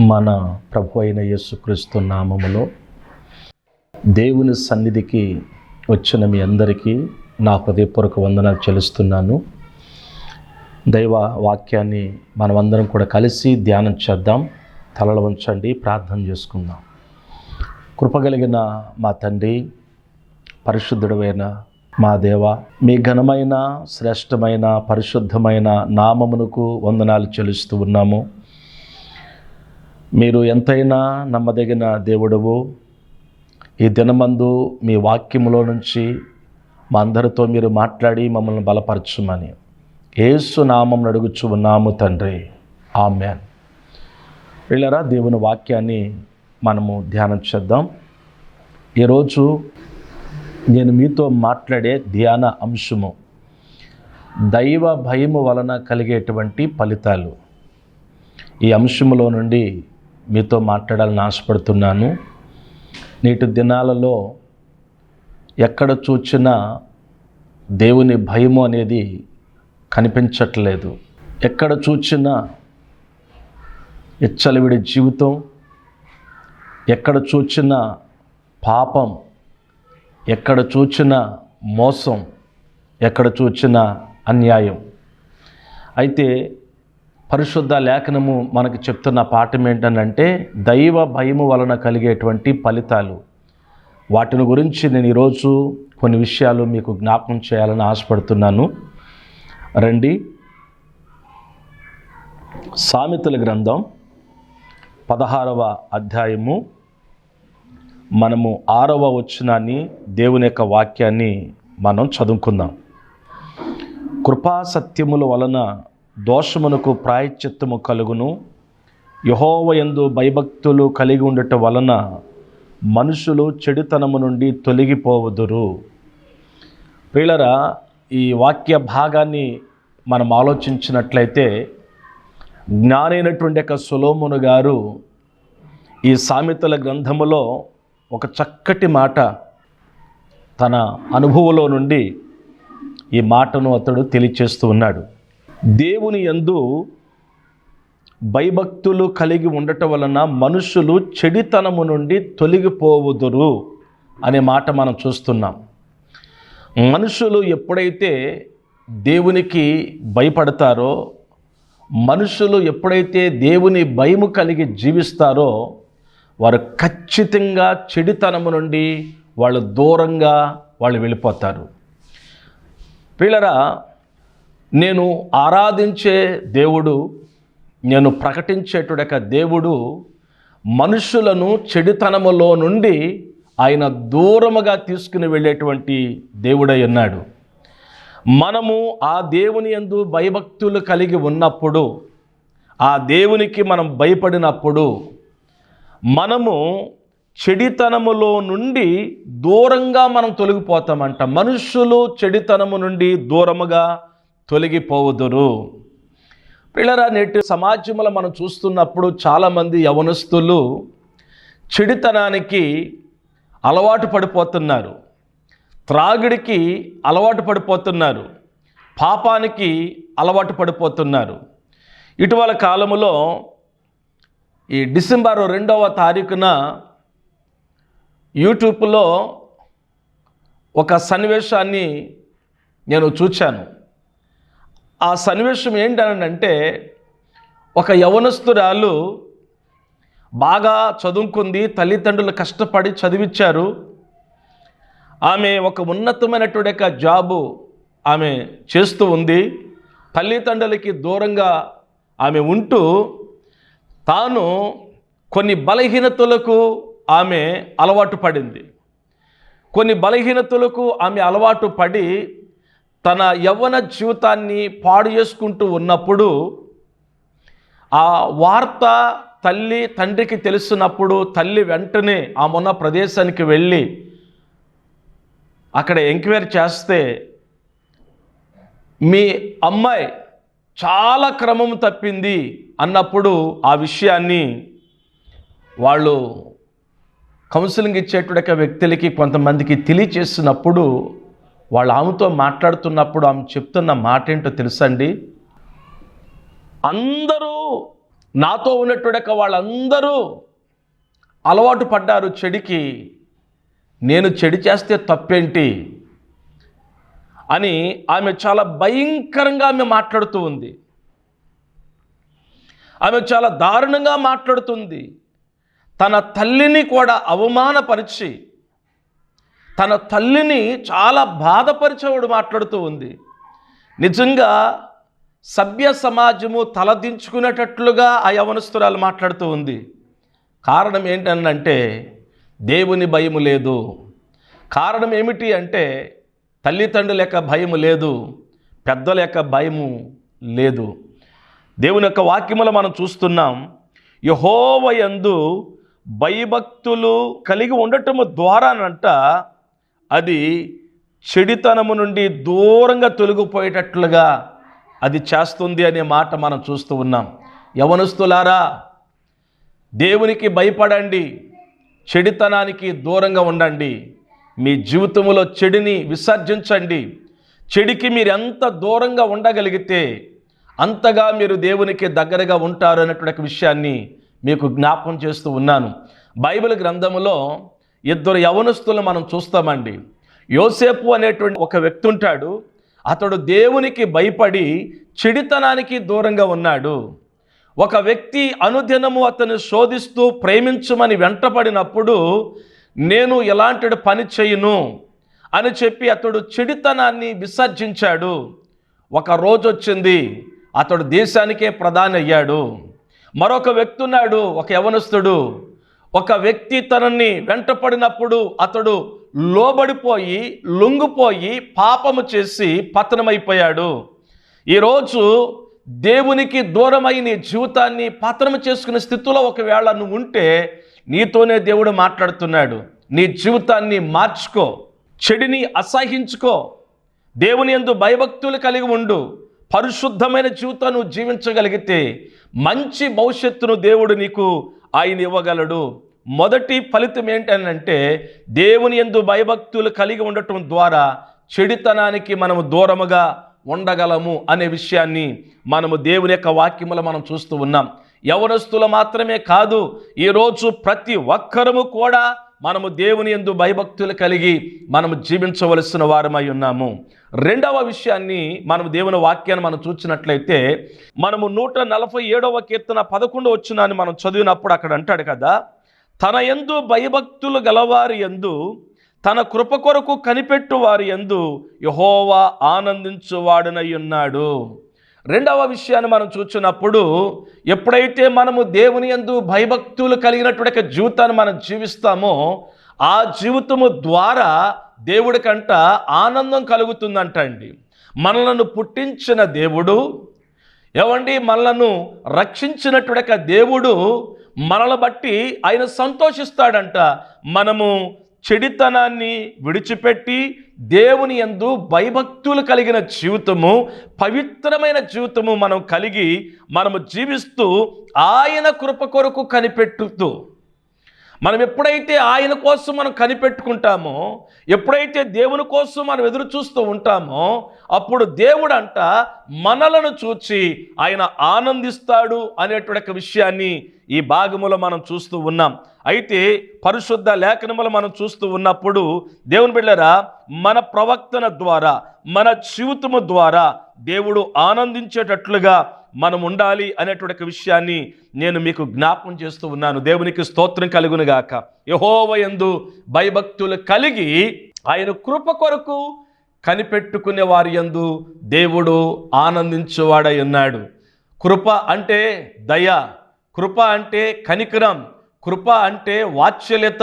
మన ప్రభు అయిన యేసుక్రీస్తు నామములో దేవుని సన్నిధికి వచ్చిన మీ అందరికీ నా హృదయపూర్వక వందనాలు చెల్లిస్తున్నాను. దైవ వాక్యాన్ని మనమందరం కూడా కలిసి ధ్యానం చేద్దాం. తలలు ఉంచండి ప్రార్థన చేసుకుందాం. కృపగలిగిన మా తండ్రి పరిశుద్ధుడమైన మా దేవ మీ ఘనమైన శ్రేష్టమైన పరిశుద్ధమైన నామమునకు వందనాలు చెల్లిస్తూ ఉన్నాము. మీరు ఎంతైనా నమ్మదగిన దేవుడవు. ఈ దినమందు మీ వాక్యములో నుంచి మా అందరితో మీరు మాట్లాడి మమ్మల్ని బలపరచుమని ఏసు నామం అడుగుచు ఉన్నాము తండ్రి. ఆమెన్. వీళ్ళరా దేవుని వాక్యాన్ని మనము ధ్యానం చేద్దాం. ఈరోజు నేను మీతో మాట్లాడే ధ్యాన అంశము దైవ భయము వలన కలిగేటువంటి ఫలితాలు. ఈ అంశములో నుండి మీతో మాట్లాడాలని ఆశపడుతున్నాను. నేటి దినాలలో ఎక్కడ చూచినా దేవుని భయము అనేది కనిపించట్లేదు. ఎక్కడ చూచినా ఎచ్చలవిడి జీవితం. ఎక్కడ చూచినా పాపం. ఎక్కడ చూచినా మోసం. ఎక్కడ చూచినా అన్యాయం. అయితే పరిశుద్ధ లేఖనము మనకు చెప్తున్న పాఠం ఏంటనంటే దైవ భయము వలన కలిగేటువంటి ఫలితాలు. వాటిని గురించి నేను ఈరోజు కొన్ని విషయాలు మీకు జ్ఞాపకం చేయాలని ఆశపడుతున్నాను. రండి. సామెతల గ్రంథం పదహారవ అధ్యాయము. మనము ఆరవ వచనాన్ని దేవుని యొక్క వాక్యాన్ని మనం చదువుకుందాం. కృపా సత్యముల వలన దోషమునకు ప్రాయశ్చిత్తము కలుగును. యహోవయందు భయభక్తులు కలిగి ఉండటం వలన మనుషులు చెడుతనము నుండి తొలగిపోవుదురు. ప్రియులరా ఈ వాక్య భాగాన్ని మనం ఆలోచించినట్లయితే జ్ఞానైనటువంటి యొక్క సులోమును గారు ఈ సామెతల గ్రంథములో ఒక చక్కటి మాట తన అనుభవంలో నుండి ఈ మాటను అతడు తెలియచేస్తూ ఉన్నాడు. దేవుని యందు భయభక్తులు కలిగి ఉండటం వలన మనుషులు చెడితనము నుండి తొలగిపోవుదురు అనే మాట మనం చూస్తున్నాం. మనుషులు ఎప్పుడైతే దేవునికి భయపడతారో మనుషులు ఎప్పుడైతే దేవుని భయము కలిగి జీవిస్తారో వారు ఖచ్చితంగా చెడితనము నుండి వాళ్ళు దూరంగా వాళ్ళు వెళ్ళిపోతారు. పిల్లరా నేను ఆరాధించే దేవుడు నేను ప్రకటించేటుడక దేవుడు మనుషులను చెడుతనములో నుండి ఆయన దూరముగా తీసుకుని వెళ్ళేటువంటి దేవుడై ఉన్నాడు. మనము ఆ దేవుని యందు భయభక్తులు కలిగి ఉన్నప్పుడు ఆ దేవునికి మనం భయపడినప్పుడు మనము చెడితనములో నుండి దూరంగా మనం తొలగిపోతామంట. మనుషులు చెడితనము నుండి దూరముగా తొలగిపోవుదురు. పిల్లరా నేటి సమాజంలో మనం చూస్తున్నప్పుడు చాలామంది యవనస్తులు చెడుతనానికి అలవాటు పడిపోతున్నారు. త్రాగుడికి అలవాటు పడిపోతున్నారు. పాపానికి అలవాటు పడిపోతున్నారు. ఇటీవల కాలంలో ఈ డిసెంబర్ రెండవ తారీఖున యూట్యూబ్లో ఒక సన్నివేశాన్ని నేను చూచాను. ఆ సన్నివేశం ఏంటనంటే ఒక యవనస్తురాలు బాగా చదువుకుంది తల్లిదండ్రులు కష్టపడి చదివించారు ఆమె ఒక ఉన్నతమైనటువంటి యొక్క జాబు ఆమె చేస్తూ ఉంది. తల్లిదండ్రులకి దూరంగా ఆమె ఉంటూ తాను కొన్ని బలహీనతలకు ఆమె అలవాటు పడింది. కొన్ని బలహీనతలకు ఆమె అలవాటు పడి తన యవ్వన జీవితాన్ని పాడు చేసుకుంటూ ఉన్నప్పుడు ఆ వార్త తల్లి తండ్రికి తెలిసినప్పుడు తల్లి వెంటనే ఆ మొన్న ప్రదేశానికి వెళ్ళి అక్కడ ఎంక్వైరీ చేస్తే మీ అమ్మాయి చాలా క్రమం తప్పింది అన్నప్పుడు ఆ విషయాన్ని వాళ్ళు కౌన్సిలింగ్ ఇచ్చేటువంటి వ్యక్తులకి కొంతమందికి తెలియచేసినప్పుడు వాళ్ళు ఆమెతో మాట్లాడుతున్నప్పుడు ఆమె చెప్తున్న మాట ఏంటో తెలుసండి? అందరూ నాతో ఉన్నట్టుడక వాళ్ళందరూ అలవాటు పడ్డారు చెడికి. నేను చెడి చేస్తే తప్పేంటి? అని ఆమె చాలా భయంకరంగా ఆమె మాట్లాడుతూ ఉంది. ఆమె చాలా దారుణంగా మాట్లాడుతుంది తన తల్లిని కూడా అవమానపరిచి తన తల్లిని చాలా బాధపరిచేవాడు మాట్లాడుతూ ఉంది. నిజంగా సభ్య సమాజము తలదించుకునేటట్లుగా ఆ యవనస్తురాలు మాట్లాడుతూ ఉంది. కారణం ఏంటనంటే దేవుని భయము లేదు. కారణం ఏమిటి అంటే తల్లిదండ్రుల యొక్క భయము లేదు. పెద్దల యొక్క భయము లేదు. దేవుని యొక్క వాక్యములో మనం చూస్తున్నాం యహోవయందు భయభక్తులు కలిగి ఉండటము ద్వారానంట అది చెడితనము నుండి దూరంగా తొలగిపోయేటట్లుగా అది చేస్తుంది అనే మాట మనం చూస్తూ ఉన్నాం. యవనస్తులారా దేవునికి భయపడండి చెడితనానికి దూరంగా ఉండండి మీ జీవితంలో చెడిని విసర్జించండి. చెడికి మీరు ఎంత దూరంగా ఉండగలిగితే అంతగా మీరు దేవునికి దగ్గరగా ఉంటారు అన్నటువంటి విషయాన్ని మీకు జ్ఞాపకం చేస్తూ ఉన్నాను. బైబిల్ గ్రంథములో ఇద్దరు యవనస్తులు మనం చూస్తామండి. యోసేపు అనేటువంటి ఒక వ్యక్తి ఉంటాడు. అతడు దేవునికి భయపడి చెడితనానికి దూరంగా ఉన్నాడు. ఒక వ్యక్తి అనుదినము అతను శోధిస్తూ ప్రేమించమని వెంటపడినప్పుడు నేను ఎలాంటి పని చేయను అని చెప్పి అతడు చెడితనాన్ని విసర్జించాడు. ఒక రోజు వచ్చింది. అతడు దేశానికే ప్రధాని అయ్యాడు. మరొక వ్యక్తి ఉన్నాడు ఒక యవనస్తుడు. ఒక వ్యక్తి తనని వెంటపడినప్పుడు అతడు లోబడిపోయి లొంగిపోయి పాపము చేసి పతనమైపోయాడు. ఈరోజు దేవునికి దూరమై నీ జీవితాన్ని పతనం చేసుకునే స్థితిలో ఒకవేళ నువ్వు ఉంటే నీతోనే దేవుడు మాట్లాడుతున్నాడు. నీ జీవితాన్ని మార్చుకో చెడిని అసహించుకో దేవుని ఎందు భయభక్తులు కలిగి ఉండు. పరిశుద్ధమైన జీవితాన్ని నువ్వు జీవించగలిగితే మంచి భవిష్యత్తును దేవుడు నీకు ఆయన ఇవ్వగలడు. మొదటి ఫలితం ఏంటనంటే దేవుని ఎందు భయభక్తులు కలిగి ఉండటం ద్వారా చెడితనానికి మనము దూరముగా ఉండగలము అనే విషయాన్ని మనము దేవుని యొక్క వాక్యములో మనం చూస్తూ ఉన్నాం. యవనస్తులు మాత్రమే కాదు ఈరోజు ప్రతి ఒక్కరము కూడా మనము దేవుని ఎందు భయభక్తులు కలిగి మనము జీవించవలసిన వారమై ఉన్నాము. రెండవ విషయాన్ని మనం దేవుని వాక్యాన్ని మనం చూసినట్లయితే మనము నూట నలభై ఏడవ కీర్తన పదకొండు వచ్చినాన్ని మనం చదివినప్పుడు అక్కడ అంటాడు కదా తన ఎందు భయభక్తులు గలవారి ఎందు తన కృప కొరకు కనిపెట్టు వారి ఎందు యహోవా ఆనందించువాడునై ఉన్నాడు. రెండవ విషయాన్ని మనం చూచినప్పుడు ఎప్పుడైతే మనము దేవుని యందు భయభక్తులు కలిగినటువంటి జీవితాన్ని మనం జీవిస్తామో ఆ జీవితము ద్వారా దేవుడికంట ఆనందం కలుగుతుందంట అండి మనలను పుట్టించిన దేవుడు ఏమండి మనలను రక్షించినటువంటి దేవుడు మనల బట్టి ఆయన సంతోషిస్తాడంట. మనము చెడితనాన్ని విడిచిపెట్టి దేవుని యందు భయభక్తులు కలిగిన జీవితము పవిత్రమైన జీవితము మనం కలిగి మనము జీవిస్తూ ఆయన కృప కొరకు కనిపెట్టుతూ మనం ఎప్పుడైతే ఆయన కోసం మనం కనిపెట్టుకుంటామో ఎప్పుడైతే దేవుని కోసం మనం ఎదురు చూస్తూ ఉంటామో అప్పుడు దేవుడు అంట మనలను చూచి ఆయన ఆనందిస్తాడు అనేటువంటి ఒక విషయాన్ని ఈ భాగములో మనం చూస్తూ ఉన్నాం. అయితే పరిశుద్ధ లేఖనములు మనం చూస్తూ ఉన్నప్పుడు దేవుని బిళ్ళరా మన ప్రవక్తన ద్వారా మన జీవితము ద్వారా దేవుడు ఆనందించేటట్లుగా మనం ఉండాలి అనేటువంటి విషయాన్ని నేను మీకు జ్ఞాపం చేస్తూ ఉన్నాను. దేవునికి స్తోత్రం కలుగునుగాక. యహోవయందు యహోవ భయభక్తులు కలిగి ఆయన కృప కొరకు కనిపెట్టుకునే వారి యందు దేవుడు ఆనందించువాడై ఉన్నాడు. కృప అంటే దయ కృప అంటే కనికరం కృప అంటే వాత్సల్యత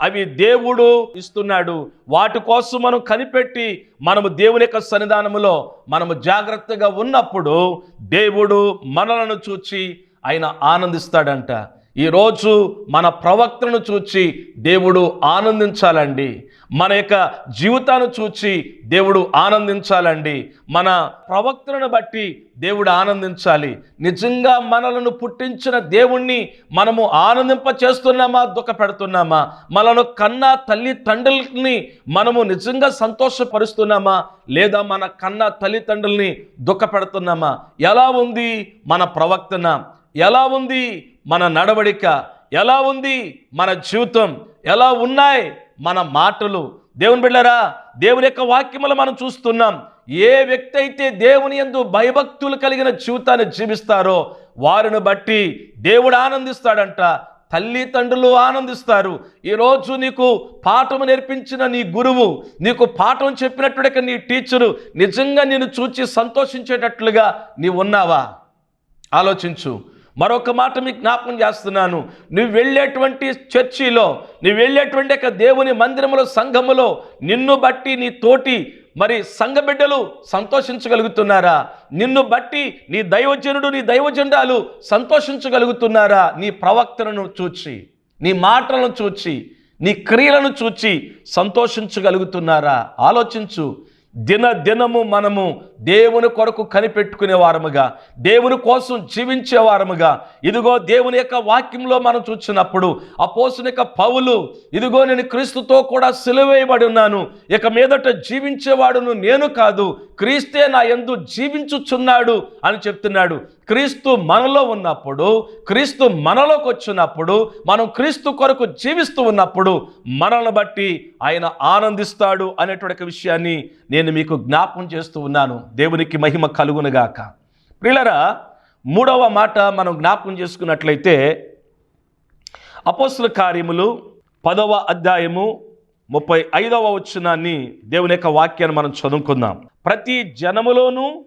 అవి దేవుడు ఇస్తున్నాడు. వాటి కోసం మనం కనిపెట్టి మనము దేవుని యొక్క సన్నిధానములో మనము జాగ్రత్తగా ఉన్నప్పుడు దేవుడు మనలను చూచి ఆయన ఆనందిస్తాడంట. ఈరోజు మన ప్రవక్తను చూచి దేవుడు ఆనందించాలండి. మన యొక్క జీవితాన్ని చూచి దేవుడు ఆనందించాలండి. మన ప్రవక్తలను బట్టి దేవుడు ఆనందించాలి. నిజంగా మనలను పుట్టించిన దేవుణ్ణి మనము ఆనందింప చేస్తున్నామా దుఃఖ పెడుతున్నామా మనను కన్నా తల్లి తండ్రుల్ని మనము నిజంగా సంతోషపరుస్తున్నామా? లేదా మన కన్న తల్లిదండ్రుల్ని దుఃఖ పెడుతున్నామా ఎలా ఉంది మన ప్రవక్తన? ఎలా ఉంది మన నడవడిక? ఎలా ఉంది మన జీవితం? ఎలా ఉన్నాయి మన మాటలు. దేవుని బిళ్ళరా దేవుని యొక్క వాక్యములు మనం చూస్తున్నాం. ఏ వ్యక్తి అయితే దేవుని ఎందు భయభక్తులు కలిగిన జీవితాన్ని జీవిస్తారో వారిని బట్టి దేవుడు ఆనందిస్తాడంట. తల్లిదండ్రులు ఆనందిస్తారు. ఈరోజు నీకు పాఠం నేర్పించిన నీ గురువు నీకు పాఠం చెప్పినట్టుగా నీ టీచరు నిజంగా నేను చూచి సంతోషించేటట్లుగా నీవు ఉన్నావా? ఆలోచించు. మరొక మాట మీకు జ్ఞాపకం చేస్తున్నాను. నువ్వు వెళ్ళేటువంటి చర్చిలో నువ్వు వెళ్ళేటువంటి యొక్క దేవుని మందిరములో సంఘములో నిన్ను బట్టి నీ తోటి మరి సంఘ బిడ్డలు సంతోషించగలుగుతున్నారా? నిన్ను బట్టి నీ దైవజనుడు నీ దైవజెండాలు సంతోషించగలుగుతున్నారా? నీ ప్రవక్తలను చూచి నీ మాటలను చూచి నీ క్రియలను చూచి సంతోషించగలుగుతున్నారా? ఆలోచించు. దిన దినము మనము దేవుని కొరకు కనిపెట్టుకునే వారముగా దేవుని కోసం జీవించే వారముగా ఇదిగో దేవుని యొక్క వాక్యంలో మనం చూసినప్పుడు అపోసుని యొక్క పౌలు ఇదిగో నేను క్రీస్తుతో కూడా సిలువేయబడి ఉన్నాను ఇక మీదట జీవించేవాడును నేను కాదు క్రీస్తే నా ఎందు జీవించుచున్నాడు అని చెప్తున్నాడు. క్రీస్తు మనలో ఉన్నప్పుడు క్రీస్తు మనలోకి వచ్చినప్పుడు మనం క్రీస్తు కొరకు జీవిస్తూ ఉన్నప్పుడు మనల్ని బట్టి ఆయన ఆనందిస్తాడు అనేటువంటి విషయాన్ని నేను మీకు జ్ఞాపం చేస్తూ ఉన్నాను. దేవునికి మహిమ కలుగునుగాక. ప్రియులరా మూడవ మాట మనం జ్ఞాపకం చేసుకున్నట్లయితే అపోస్తుల కార్యములు పదవ అధ్యాయము ముప్పై ఐదవ వచనాన్ని దేవుని యొక్క వాక్యాన్ని మనం చదువుకుందాం. ప్రతి జనములోనూ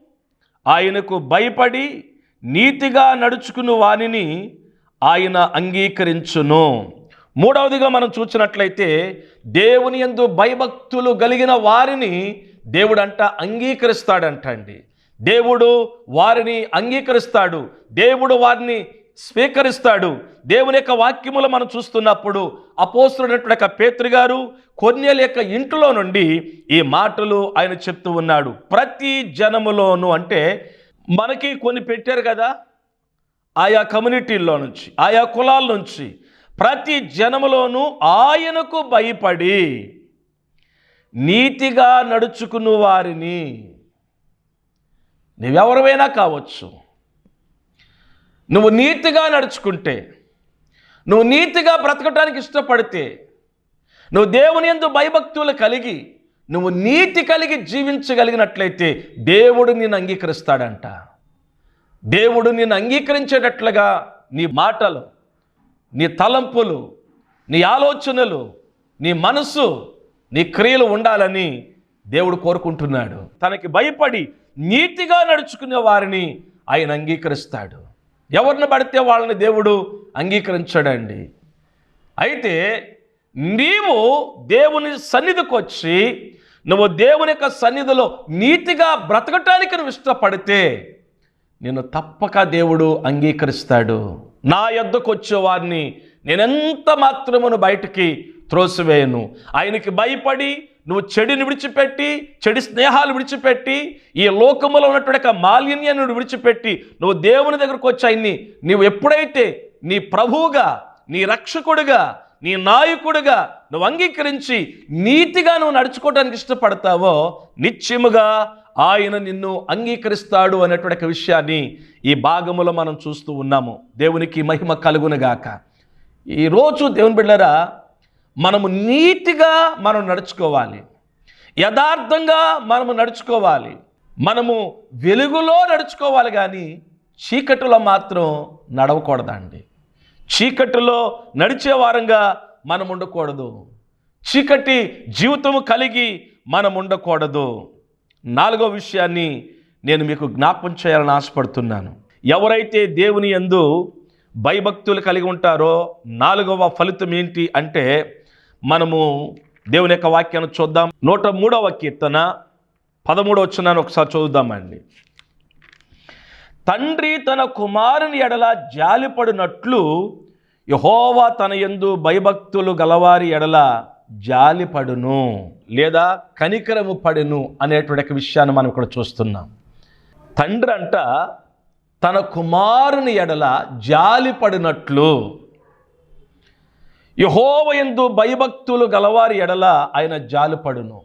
ఆయనకు భయపడి నీతిగా నడుచుకుని వానిని ఆయన అంగీకరించును. మూడవదిగా మనం చూసినట్లయితే దేవుని యందు భయభక్తులు కలిగిన వారిని దేవుడు అంట అంగీకరిస్తాడంట అండి దేవుడు వారిని అంగీకరిస్తాడు. దేవుడు వారిని స్వీకరిస్తాడు. దేవుని యొక్క వాక్యములు మనం చూస్తున్నప్పుడు అపోస్తుడైనటువంటి యొక్క పేతృ గారు కొన్నేల యొక్క ఇంటిలో నుండి ఈ మాటలు ఆయన చెప్తూ ఉన్నాడు. ప్రతి జనములోను అంటే మనకి కొన్ని పెట్టారు కదా ఆయా కమ్యూనిటీల్లో నుంచి ఆయా కులాల నుంచి ప్రతి జనములోనూ ఆయనకు భయపడి నీతిగా నడుచుకుని వారిని. నువ్వెవరివైనా కావచ్చు. నువ్వు నీతిగా నడుచుకుంటే నువ్వు నీతిగా బ్రతకటానికి ఇష్టపడితే నువ్వు దేవుని ఎందు భయభక్తులు కలిగి నువ్వు నీతి కలిగి జీవించగలిగినట్లయితే దేవుడు నిన్ను అంగీకరిస్తాడంట. దేవుడు నిన్ను అంగీకరించేటట్లుగా నీ మాటలు నీ తలంపులు నీ ఆలోచనలు నీ మనసు నీ క్రియలు ఉండాలని దేవుడు కోరుకుంటున్నాడు. తనకి భయపడి నీతిగా నడుచుకునే వారిని ఆయన అంగీకరిస్తాడు. ఎవరిని పడితే వాళ్ళని దేవుడు అంగీకరించాడండి. అయితే నీవు దేవుని సన్నిధికి వచ్చి నువ్వు దేవుని యొక్క సన్నిధిలో నీతిగా బ్రతకటానికి నువ్వు ఇష్టపడితే నేను తప్పక దేవుడు అంగీకరిస్తాడు. నా యొద్దకు వచ్చే వారిని నేనెంత మాత్రమును బయటికి త్రోసివేయను. ఆయనకి భయపడి నువ్వు చెడుని విడిచిపెట్టి చెడు స్నేహాలు విడిచిపెట్టి ఈ లోకములో ఉన్నటువంటి మాలిన్యాన్ని నువ్వు విడిచిపెట్టి నువ్వు దేవుని దగ్గరకు వచ్చి ఆయన్ని నువ్వు ఎప్పుడైతే నీ ప్రభువుగా నీ రక్షకుడుగా నీ నాయకుడుగా నువ్వు అంగీకరించి నీతిగా నువ్వు నడుచుకోవడానికి ఇష్టపడతావో నిత్యముగా ఆయన నిన్ను అంగీకరిస్తాడు అనేటువంటి ఒక విషయాన్ని ఈ భాగములో మనం చూస్తూ ఉన్నాము. దేవునికి మహిమ కలుగునుగాక. ఈరోజు దేవుని బిడ్డరా మనము నీతిగా మనం నడుచుకోవాలి. యథార్థంగా మనము నడుచుకోవాలి. మనము వెలుగులో నడుచుకోవాలి కానీ చీకటిలో మాత్రం నడవకూడదండి. చీకటిలో నడిచే వారంగా మనం ఉండకూడదు. చీకటి జీవితము కలిగి మనం ఉండకూడదు. నాలుగో విషయాన్ని నేను మీకు జ్ఞాపం చేయాలని ఆశపడుతున్నాను. ఎవరైతే దేవుని ఎందు భయభక్తులు కలిగి ఉంటారో నాలుగవ ఫలితం ఏంటి అంటే మనము దేవుని యొక్క వాక్యాన్ని చూద్దాం. నూట మూడవ కీర్తన పదమూడవ వచ్చినాన్ని ఒకసారి చూద్దామండి తండ్రి తన కుమారుని ఎడల జాలిపడినట్లు యహోవా తన యందు భయభక్తులు గలవారి ఎడల జాలిపడును లేదా కనికరము పడును అనేటువంటి ఒక విషయాన్ని మనం ఇక్కడ చూస్తున్నాం. తండ్రి అంట తన కుమారుని ఎడల జాలిపడినట్లు యహోవయందు భయభక్తులు గలవారి ఎడల ఆయన జాలుపడును.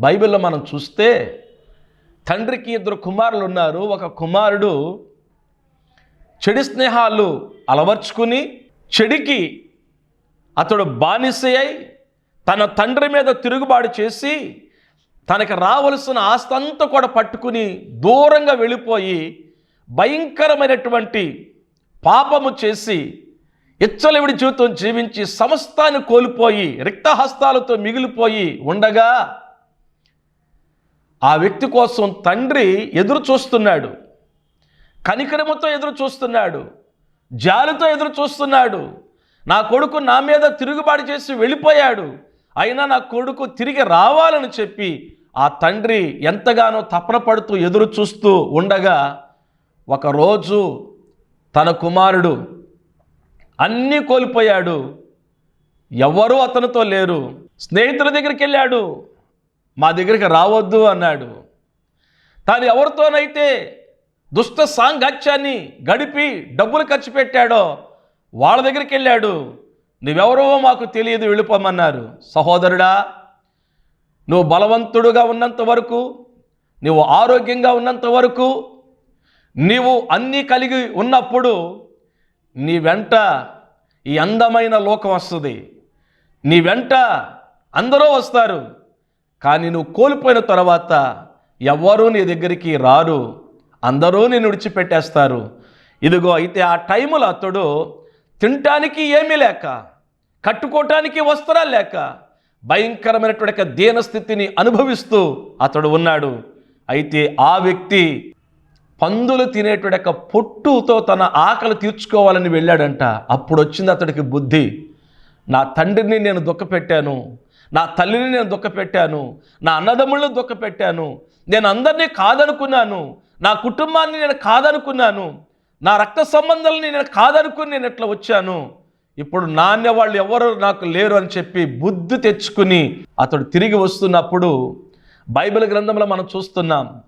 బైబిల్లో మనం చూస్తే తండ్రికి ఇద్దరు కుమారులు ఉన్నారు. ఒక కుమారుడు చెడు స్నేహాలు అలవర్చుకుని చెడికి అతడు బానిసయ్యి తన తండ్రి మీద తిరుగుబాటు చేసి తనకి రావలసిన ఆస్తి అంతా కూడా పట్టుకుని దూరంగా వెళ్ళిపోయి భయంకరమైనటువంటి పాపము చేసి ఇచ్చలవిడి జీవితం జీవించి సమస్తాన్ని కోల్పోయి రిక్తహస్తాలతో మిగిలిపోయి ఉండగా ఆ వ్యక్తి కోసం తండ్రి ఎదురు చూస్తున్నాడు. కనికరముతో ఎదురు చూస్తున్నాడు. జాలితో ఎదురు చూస్తున్నాడు. నా కొడుకు నా మీద తిరుగుబాటు చేసి వెళ్ళిపోయాడు. అయినా నా కొడుకు తిరిగి రావాలని చెప్పి ఆ తండ్రి ఎంతగానో తపన పడుతూ ఎదురు చూస్తూ ఉండగా ఒకరోజు తన కుమారుడు అన్నీ కోల్పోయాడు. ఎవరూ అతనితో లేరు. స్నేహితుల దగ్గరికి వెళ్ళాడు. మా దగ్గరికి రావద్దు అన్నాడు. తాను ఎవరితోనైతే దుష్ట సాంగత్యాన్ని గడిపి డబ్బులు ఖర్చు పెట్టాడో వాళ్ళ దగ్గరికి వెళ్ళాడు. నువ్వెవరో మాకు తెలియదు వెళ్ళిపోమన్నారు. సహోదరుడా నువ్వు బలవంతుడుగా ఉన్నంత వరకు నువ్వు ఆరోగ్యంగా ఉన్నంత వరకు నీవు అన్నీ కలిగి ఉన్నప్పుడు నీ వెంట ఈ అందమైన లోకం వస్తుంది. నీ వెంట అందరూ వస్తారు. కానీ నువ్వు కోల్పోయిన తర్వాత ఎవ్వరూ నీ దగ్గరికి రారు. అందరూ నేను విడిచిపెట్టేస్తారు. ఇదిగో అయితే ఆ టైములో అతడు తినటానికి ఏమీ లేక కట్టుకోవటానికి వస్త్రాలు లేక భయంకరమైనటువంటి దీనస్థితిని అనుభవిస్తూ అతడు ఉన్నాడు. అయితే ఆ వ్యక్తి పందులు తినేటువంటి యొక్క పొట్టుతో తన ఆకలి తీర్చుకోవాలని వెళ్ళాడంట. అప్పుడు వచ్చింది అతడికి బుద్ధి. నా తండ్రిని నేను దుఃఖపెట్టాను నా తల్లిని నేను దుఃఖపెట్టాను నా అన్నదమ్ములను దుఃఖపెట్టాను నేను అందరినీ కాదనుకున్నాను. నా కుటుంబాన్ని నేను కాదనుకున్నాను. నా రక్త సంబంధాలని నేను కాదనుకుని నేను ఎట్లా వచ్చాను? ఇప్పుడు నాన్న వాళ్ళు ఎవరు నాకు లేరు అని చెప్పి బుద్ధి తెచ్చుకుని అతడు తిరిగి వస్తున్నప్పుడు బైబిల్ గ్రంథంలో మనం చూస్తున్నాం.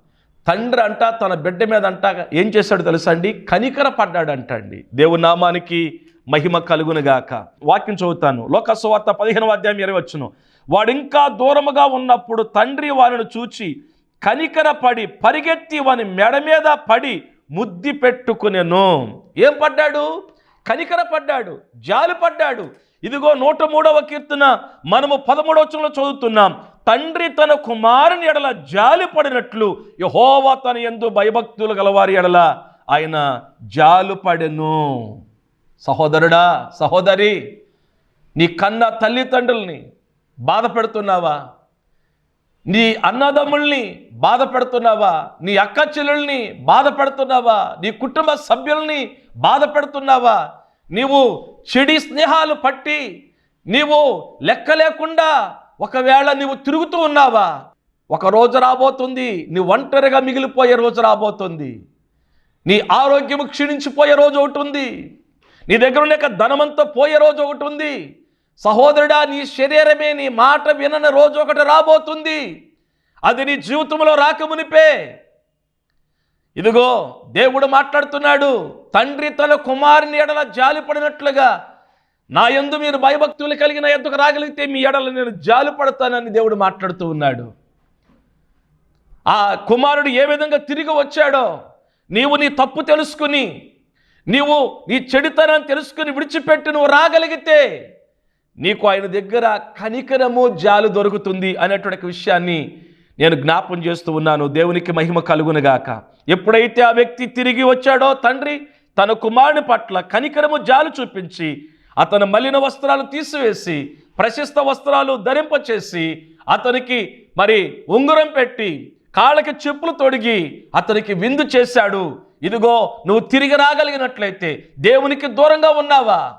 తండ్రి అంట తన బిడ్డ మీద అంట ఏం చేశాడు తెలుసా అండి? కనికర పడ్డాడంట అండి. దేవుని నామానికి మహిమ కలుగునుగాక వాక్యం చదువుతాను. లోకస్వార్త పదిహేను అధ్యాయం ఇరవై వచ్చును. వాడు ఇంకా దూరముగా ఉన్నప్పుడు తండ్రి వారిని చూచి కనికర పడి పరిగెత్తి వాని మెడ మీద పడి ముద్ది పెట్టుకునేను. ఏం పడ్డాడు? కనికర పడ్డాడు జాలి పడ్డాడు. ఇదిగో నూట మూడవ కీర్తన మనము పదమూడవచనంలో చదువుతున్నాం. తండ్రి తన కుమారుని ఎడల జాలిపడినట్లు యహోవా తన ఎందు భయభక్తులు గలవారి ఎడల ఆయన జాలు పడెను. సహోదరుడా సహోదరి నీ కన్న తల్లిదండ్రుల్ని బాధ పెడుతున్నావా? నీ అన్నదమ్ముల్ని బాధ పెడుతున్నావా? నీ అక్క చెల్లెల్ని బాధ పెడుతున్నావా? నీ కుటుంబ సభ్యుల్ని బాధ పెడుతున్నావా? నీవు చెడి స్నేహాలు పట్టి నీవు లెక్క లేకుండా ఒకవేళ నువ్వు తిరుగుతూ ఉన్నావా ఒక రోజు రాబోతుంది నీ ఒంటరిగా మిగిలిపోయే రోజు రాబోతుంది. నీ ఆరోగ్యం క్షీణించిపోయే రోజు ఒకటి ఉంది. నీ దగ్గర ఉన్న ధనమంతా పోయే రోజు ఒకటి ఉంది. సహోదరుడా నీ శరీరమే నీ మాట వినని రోజు ఒకటి రాబోతుంది. అది నీ జీవితంలో రాకమునిపే ఇదిగో దేవుడు మాట్లాడుతున్నాడు తండ్రి తన కుమారుని ఎడల జాలిపడినట్లుగా నా ఎందు మీరు భయభక్తులు కలిగిన ఎందుకు రాగలిగితే మీ ఎడలు నేను జాలు పడతానని దేవుడు మాట్లాడుతూ ఉన్నాడు. ఆ కుమారుడు ఏ విధంగా తిరిగి వచ్చాడో నీవు నీ తప్పు తెలుసుకుని నీవు నీ చెడుతనాన్ని తెలుసుకుని విడిచిపెట్టి నువ్వు రాగలిగితే నీకు ఆయన దగ్గర కనికరము జాలు దొరుకుతుంది అనేటువంటి విషయాన్ని నేను జ్ఞాపం చేస్తూ ఉన్నాను. దేవునికి మహిమ కలుగునుగాక ఎప్పుడైతే ఆ వ్యక్తి తిరిగి వచ్చాడో తండ్రి తన కుమారుని పట్ల కనికరము జాలు చూపించి అతను మలిన వస్త్రాలు తీసివేసి ప్రశస్త వస్త్రాలు ధరింపచేసి అతనికి మరి ఉంగరం పెట్టి కాళ్ళకి చెప్పులు తొడిగి అతనికి విందు చేశాడు. ఇదిగో నువ్వు తిరిగి రాగలిగినట్లయితే దేవునికి దూరంగా ఉన్నావా?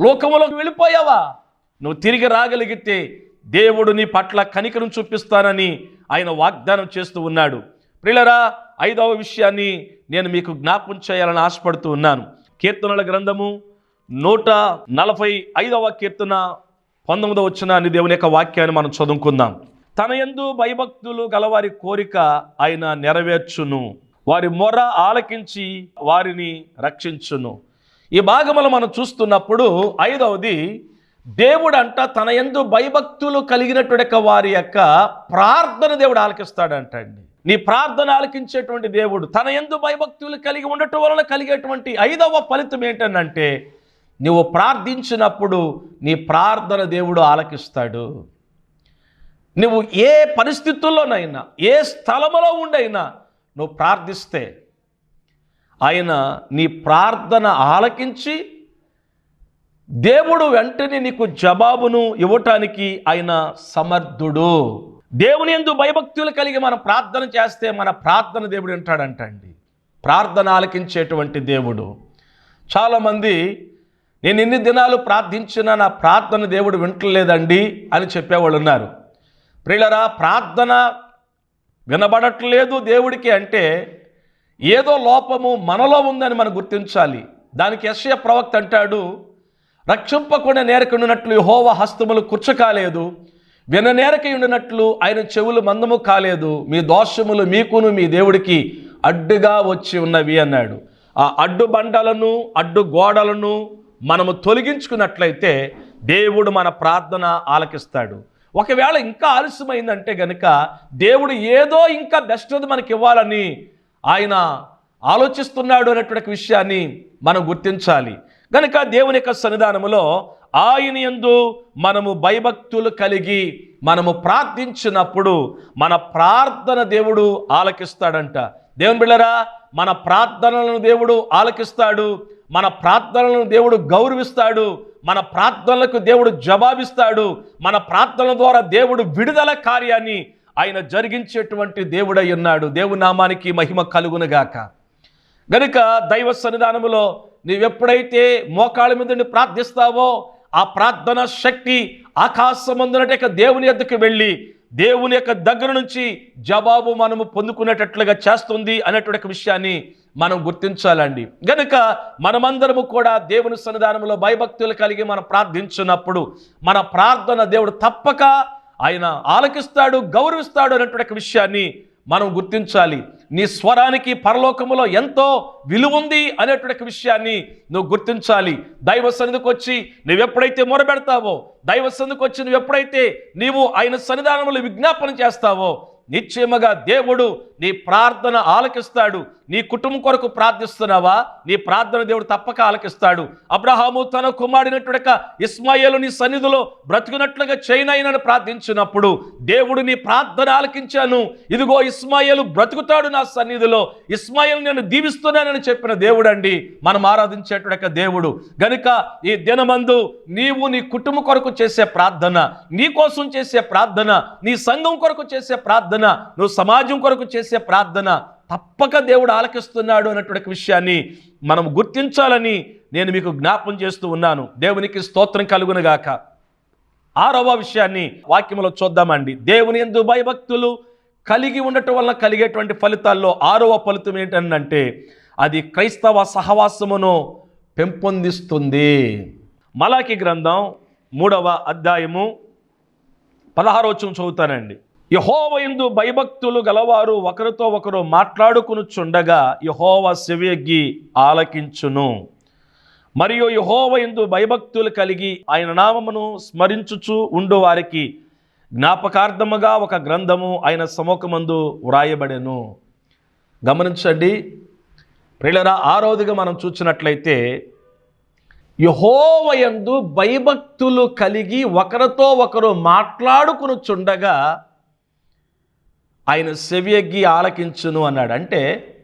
లోకములోకి వెళ్ళిపోయావా? నువ్వు తిరిగి రాగలిగితే దేవుడు నీ పట్ల కనికరం చూపిస్తానని ఆయన వాగ్దానం చేస్తూ ఉన్నాడు. ప్రిలరా ఐదవ విషయాన్ని నేను మీకు జ్ఞాపం చేయాలని ఆశపడుతూ ఉన్నాను. కీర్తనల గ్రంథము నూట నలభై ఐదవ కీర్తన పంతొమ్మిదవ వచ్చిన అని దేవుని యొక్క వాక్యాన్ని మనం చదువుకుందాం. తన ఎందు భయభక్తులు గలవారి కోరిక ఆయన నెరవేర్చును. వారి మొర ఆలకించి వారిని రక్షించును. ఈ భాగములు మనం చూస్తున్నప్పుడు ఐదవది దేవుడు అంట తన ఎందు భయభక్తులు కలిగినటువంటి యొక్క వారి యొక్క ప్రార్థన దేవుడు ఆలకిస్తాడంట అండి నీ ప్రార్థన ఆలకించేటువంటి దేవుడు తన ఎందు భయభక్తులు కలిగి ఉండటం వలన కలిగేటువంటి ఐదవ ఫలితం ఏంటనంటే నువ్వు ప్రార్థించినప్పుడు నీ ప్రార్థన దేవుడు ఆలకిస్తాడు. నువ్వు ఏ పరిస్థితుల్లోనైనా ఏ స్థలంలో ఉండైనా నువ్వు ప్రార్థిస్తే ఆయన నీ ప్రార్థన ఆలకించి దేవుడు వెంటనే నీకు జవాబును ఇవ్వటానికి ఆయన సమర్థుడు. దేవుని ఎందు భయభక్తులు కలిగి మనం ప్రార్థన చేస్తే మన ప్రార్థన దేవుడు వింటాడంటండి. ప్రార్థన ఆలకించేటువంటి దేవుడు. చాలామంది నేను ఎన్ని దినాలు ప్రార్థించినా నా ప్రార్థన దేవుడు వింటలేదండి అని చెప్పేవాళ్ళు ఉన్నారు. ప్రియులరా ప్రార్థన వినబడట్లేదు దేవుడికి అంటే ఏదో లోపము మనలో ఉందని మనం గుర్తించాలి. దానికి యశ్య ప్రవక్త అంటాడు రక్షింపకుండా నేరకుండినట్లు హోవ హస్తములు కూర్చకాలేదు విననేరకయుండినట్లు ఆయన చెవులు మందము కాలేదు. మీ దోషములు మీకును మీ దేవుడికి అడ్డుగా వచ్చి ఉన్నవి అన్నాడు. ఆ అడ్డు బండలను అడ్డు గోడలను మనము తొలగించుకున్నట్లయితే దేవుడు మన ప్రార్థన ఆలకిస్తాడు. ఒకవేళ ఇంకా ఆలస్యమైందంటే గనుక దేవుడు ఏదో ఇంకా బెస్ట్ మనకి ఇవ్వాలని ఆయన ఆలోచిస్తున్నాడు అనేటువంటి విషయాన్ని మనం గుర్తించాలి. గనక దేవుని యొక్క సన్నిధానములో ఆయన యందు మనము భయభక్తులు కలిగి మనము ప్రార్థించినప్పుడు మన ప్రార్థన దేవుడు ఆలకిస్తాడంట. దేవుని బిళ్ళరా మన ప్రార్థనలను దేవుడు ఆలకిస్తాడు. మన ప్రార్థనలను దేవుడు గౌరవిస్తాడు మన ప్రార్థనలకు దేవుడు జవాబిస్తాడు మన ప్రార్థనల ద్వారా దేవుడు విడుదల కార్యాన్ని ఆయన జరిగించేటువంటి దేవుడై ఉన్నాడు. దేవునామానికి మహిమ కలుగునుగాక. గనుక దైవ సన్నిధానములో నీవెప్పుడైతే మోకాళ్ళ మీద ప్రార్థిస్తావో ఆ ప్రార్థన శక్తి ఆకాశమందునట దేవుని ఎద్దకు వెళ్ళి దేవుని యొక్క దగ్గర నుంచి జవాబు మనము పొందుకునేటట్లుగా చేస్తుంది అనేటువంటి విషయాన్ని మనం గుర్తించాలండి. గనుక మనమందరము కూడా దేవుని సన్నిధానంలో భయభక్తులు కలిగి మనం ప్రార్థించినప్పుడు మన ప్రార్థన దేవుడు తప్పక ఆయన ఆలకిస్తాడు గౌరవిస్తాడు అనేటువంటి విషయాన్ని మనం గుర్తించాలి. నీ స్వరానికి పరలోకములో ఎంతో విలువ ఉంది అనేటువంటి విషయాన్ని నువ్వు గుర్తించాలి. దైవ సన్నిధికి వచ్చి నువ్వు ఎప్పుడైతే మొరబెడతావో దైవ సన్నిధికి వచ్చి నువ్వు ఎప్పుడైతే నీవు ఆయన సన్నిధానంలో విజ్ఞాపన చేస్తావో నిశ్చయముగా దేవుడు నీ ప్రార్థన ఆలకిస్తాడు. నీ కుటుంబం కొరకు ప్రార్థిస్తున్నావా? నీ ప్రార్థన దేవుడు తప్పక ఆలకిస్తాడు. అబ్రహాము తన కుమారుడినట్టుడక ఇస్మాయేలు నీ సన్నిధిలో బ్రతుకున్నట్లుగా చైనాయినని ప్రార్థించినప్పుడు దేవుడు నీ ప్రార్థన ఆలకించాను. ఇదిగో ఇస్మాయేలు బ్రతుకుతాడు నా సన్నిధిలో. ఇస్మాయిల్ నేను దీవిస్తున్నానని చెప్పిన దేవుడు అండి మనం ఆరాధించేటువంటి దేవుడు. గనుక ఈ దినమందు నీవు నీ కుటుంబం కొరకు చేసే ప్రార్థన నీ కోసం చేసే ప్రార్థన నీ సంఘం కొరకు చేసే ప్రార్థన నువ్వు సమాజం కొరకు చేసే ప్రార్థన తప్పక దేవుడు ఆలకిస్తున్నాడు అన్నటువంటి విషయాన్ని మనం గుర్తించాలని నేను మీకు జ్ఞాపం చేస్తూ ఉన్నాను. దేవునికి స్తోత్రం కలుగునగాక ఆరవ విషయాన్ని వాక్యంలో చూద్దామండి. దేవుని ఎందు భయభక్తులు కలిగి ఉండటం వల్ల కలిగేటువంటి ఫలితాల్లో ఆరవ ఫలితం ఏంటంటే అది క్రైస్తవ సహవాసమును పెంపొందిస్తుంది. మలాకి గ్రంథం మూడవ అధ్యాయము పదహారోచం చదువుతానండి. యహోవ ఎందు భయభక్తులు గలవారు ఒకరితో ఒకరు మాట్లాడుకునుచుండగా యహోవ సెవియగ్గి ఆలకించును. మరియు యహోవ ఎందు భయభక్తులు కలిగి ఆయన నామమును స్మరించుచు ఉండు వారికి జ్ఞాపకార్థముగా ఒక గ్రంథము ఆయన సముఖమందు వ్రాయబడెను. గమనించండి ప్రియులరా ఆరోదిగా మనం చూసినట్లయితే యహోవయందు భయభక్తులు కలిగి ఒకరితో ఒకరు మాట్లాడుకునుచుండగా ఆయన సెవియగ్గి ఆలకించును అన్నాడు. అంటే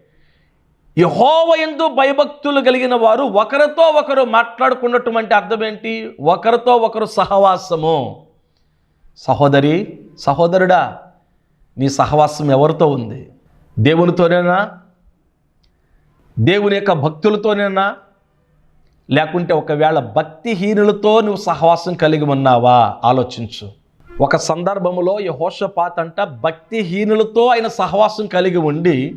యహోవయందు భయభక్తులు కలిగిన వారు ఒకరితో ఒకరు మాట్లాడుకున్నటువంటి అంటే అర్థం ఏంటి ఒకరితో ఒకరు సహవాసము. సహోదరి సహోదరుడా నీ సహవాసం ఎవరితో ఉంది? దేవునితోనేనా? దేవుని యొక్క భక్తులతోనేనా? లేకుంటే ఒకవేళ భక్తిహీనులతో నువ్వు సహవాసం కలిగి ఉన్నావా? ఆలోచించు. ఒక సందర్భంలో యహోషపాత్ అంట భక్తిహీనులతో ఆయన సహవాసం కలిగి ఉండి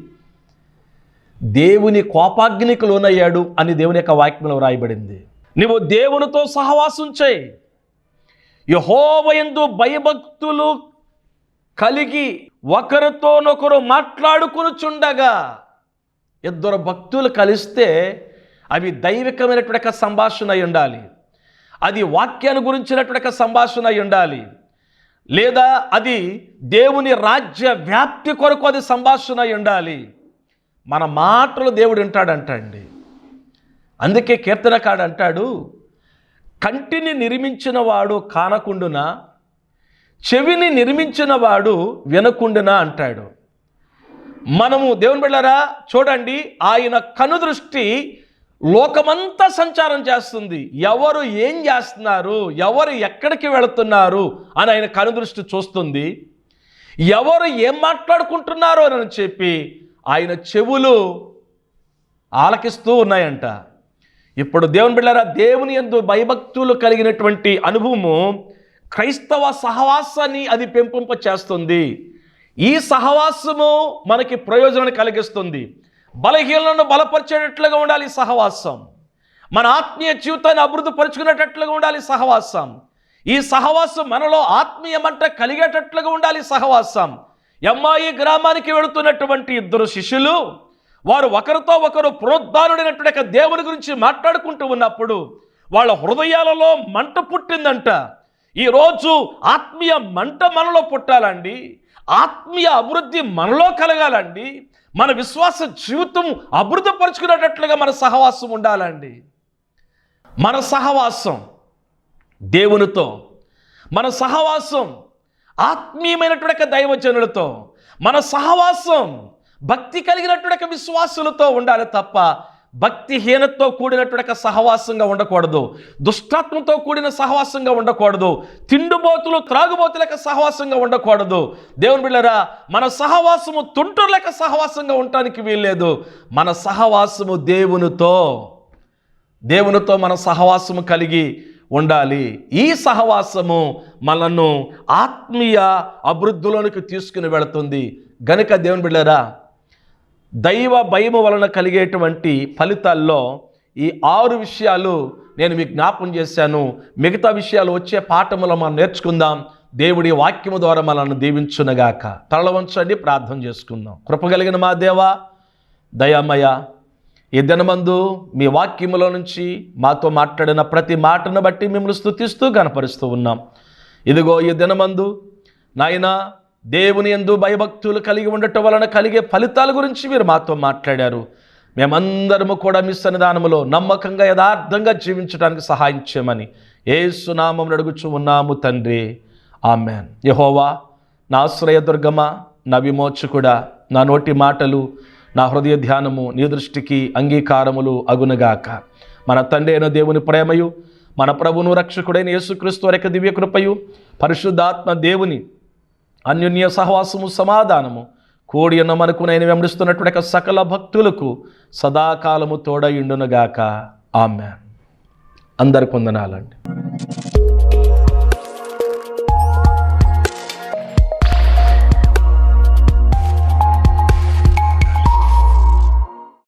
దేవుని కోపాగ్నికి లోనయ్యాడు అని దేవుని యొక్క వాక్యంలో వ్రాయబడింది. నువ్వు దేవునితో సహవాసం చేయి. యహోవయందు భయభక్తులు కలిగి ఒకరితోనొకరు మాట్లాడుకునుచుండగా ఇద్దరు భక్తులు కలిస్తే అవి దైవికమైనటువంటి సంభాషణ అయి ఉండాలి. అది వాక్యాన్ని గురించినటువంటి సంభాషణ అయి ఉండాలి. లేదా అది దేవుని రాజ్య వ్యాప్తి కొరకు అది సంభాషణ అయి ఉండాలి. మన మాటలు దేవుడు వింటాడంటండి. అందుకే కీర్తనకాడు అంటాడు కంటిని నిర్మించిన వాడు కానకుండునా? చెవిని నిర్మించిన వాడు వినకుండునా? అంటాడు. మనము దేవుని బిళ్ళరా చూడండి ఆయన కనుదృష్టి లోకమంతా సంచారం చేస్తుంది. ఎవరు ఏం చేస్తున్నారు? ఎవరు ఎక్కడికి వెళుతున్నారు? అని ఆయన కనుదృష్టి చూస్తుంది. ఎవరు ఏం మాట్లాడుకుంటున్నారు? అని చెప్పి ఆయన చెవులు ఆలకిస్తూ ఉన్నాయంట. ఇప్పుడు దేవుని బిళ్ళారా దేవుని ఎందు భయభక్తులు కలిగినటువంటి అనుభవము క్రైస్తవ సహవాసాన్ని అది పెంపొంప చేస్తుంది ఈ సహవాసము మనకి ప్రయోజనాన్ని కలిగిస్తుంది. బలహీనలను బలపరిచేటట్లుగా ఉండాలి సహవాసం. మన ఆత్మీయ జీవితాన్ని అభివృద్ధి పరుచుకునేటట్లుగా ఉండాలి సహవాసం. ఈ సహవాసం మనలో ఆత్మీయ మంట కలిగేటట్లుగా ఉండాలి సహవాసం. ఎమ్మాయి గ్రామానికి వెళుతున్నటువంటి ఇద్దరు శిష్యులు వారు ఒకరితో ఒకరు పునరుద్ధానుడైనటువంటి దేవుని గురించి మాట్లాడుకుంటూ ఉన్నప్పుడు వాళ్ళ హృదయాలలో మంట పుట్టిందంట. ఈరోజు ఆత్మీయ మంట మనలో పుట్టాలండి. ఆత్మీయ అభివృద్ధి మనలో కలగాలండి. మన విశ్వాస జీవితం అభివృద్ధిపరచుకునేటట్లుగా మన సహవాసం ఉండాలండి. మన సహవాసం దేవునితో మన సహవాసం ఆత్మీయమైనటువంటి దైవజనులతో మన సహవాసం భక్తి కలిగినటువంటి విశ్వాసులతో ఉండాలి తప్ప భక్తిహీనతతో కూడినటువంటి సహవాసంగా ఉండకూడదు. దుష్టాత్మతో కూడిన సహవాసంగా ఉండకూడదు. తిండుబోతులు త్రాగుబోతుల యొక్క సహవాసంగా ఉండకూడదు. దేవుని బిళ్ళరా మన సహవాసము తుంటుల యొక్క సహవాసంగా ఉండటానికి వీల్లేదు. మన సహవాసము దేవునితో దేవునితో మన సహవాసము కలిగి ఉండాలి. ఈ సహవాసము మనను ఆత్మీయ అభివృద్ధిలోనికి తీసుకుని వెళుతుంది. గనుక దేవుని బిళ్ళరా దైవ భయము వలన కలిగేటువంటి ఫలితాల్లో ఈ ఆరు విషయాలు నేను మీకు జ్ఞాపం చేశాను. మిగతా విషయాలు వచ్చే పాఠములో మనం నేర్చుకుందాం. దేవుడి వాక్యము ద్వారా మనల్ని దీవించునగాక. తరలవంచండి ప్రార్థన చేసుకుందాం. కృపగలిగిన మా దేవా దయామయ ఈ దినమందు మీ వాక్యములో నుంచి మాతో మాట్లాడిన ప్రతి మాటను బట్టి మిమ్మల్ని స్థుతిస్తూ కనపరుస్తూ ఉన్నాం. ఇదిగో ఈ దినమందు నాయనా దేవుని ఎందు భయభక్తులు కలిగి ఉండటం వలన కలిగే ఫలితాల గురించి మీరు మాతో మాట్లాడారు. మేమందరము కూడా మీ సన్నిధానములో నమ్మకంగా యథార్థంగా జీవించడానికి సహాయం చేయమని ఏసునామం అడుగుచు ఉన్నాము తండ్రి. ఆమెన్. యహోవా నా ఆశ్రయ దుర్గమ నా విమోచకుడా నా నోటి మాటలు నా హృదయ ధ్యానము నీ దృష్టికి అంగీకారములు అగునగాక. మన తండ్రి అయిన దేవుని ప్రేమయు మన ప్రభును రక్షకుడైన యేసుక్రీస్తు వరకు దివ్య కృపయు పరిశుద్ధాత్మ దేవుని అన్యోన్య సహవాసము సమాధానము. కోడి ఉన్న మనకు నేను వెంబడిస్తున్నటువంటి సకల భక్తులకు సదాకాలము తోడయుండునుగాక. ఆమె అందరికి వందనాలండి